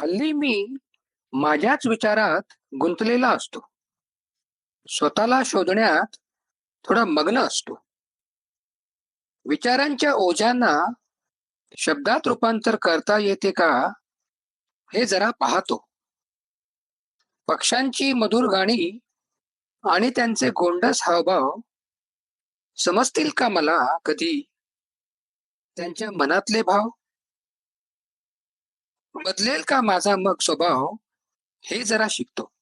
हल्ली मी माझ्याच विचारात गुंतलेला असतो. स्वतःला शोधण्यात थोडा मग्न असतो. विचारांच्या ओझ्यांना शब्दात रूपांतर करता येते का हे जरा पाहतो. पक्ष्यांची मधुर गाणी आणि त्यांचे गोंडस हावभाव समजतील का मला कधी? त्यांच्या मनातले भाव? बदलेल का माझा मग स्वभाव? हे जरा शिकतो.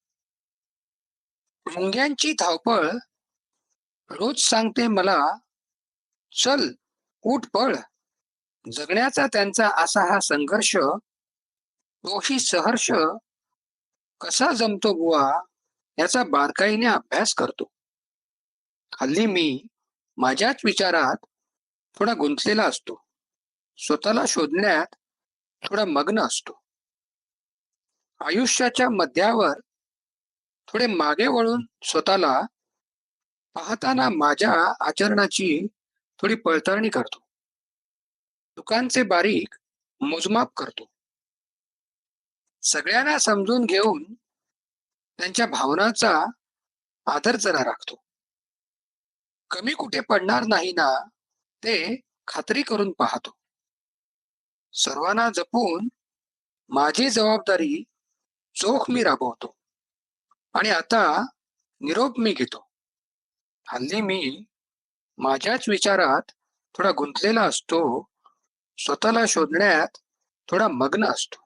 मुंग्यांची धावपळ रोज सांगते मला चल उठ पळ. जगण्याचा त्यांचा असा हा संघर्ष तोही सहर्ष कसा जमतो बुवा याचा बारकाईने अभ्यास करतो. हल्ली मी माझ्याच विचारात थोडा गुंतलेला असतो. स्वतःला शोधण्यात थोडा मग्न असतो. आयुष्याच्या मध्यावर थोडे मागे वळून स्वतःला पाहताना माझ्या आचरणाची थोडी पळताळणी करतो. दुकानचे बारीक मोजमाप करतो. सगळ्यांना समजून घेऊन त्यांच्या भावनाचा आदर जरा राखतो. कमी कुठे पडणार नाही ना ते खात्री करून पाहतो. सर्वांना जपून माझी जबाबदारी चोख मी राबवतो. आणि आता निरोप मी घेतो. हल्ली मी माझ्याच विचारात थोडा गुंतलेला असतो. स्वतःला शोधण्यात थोडा मग्न असतो.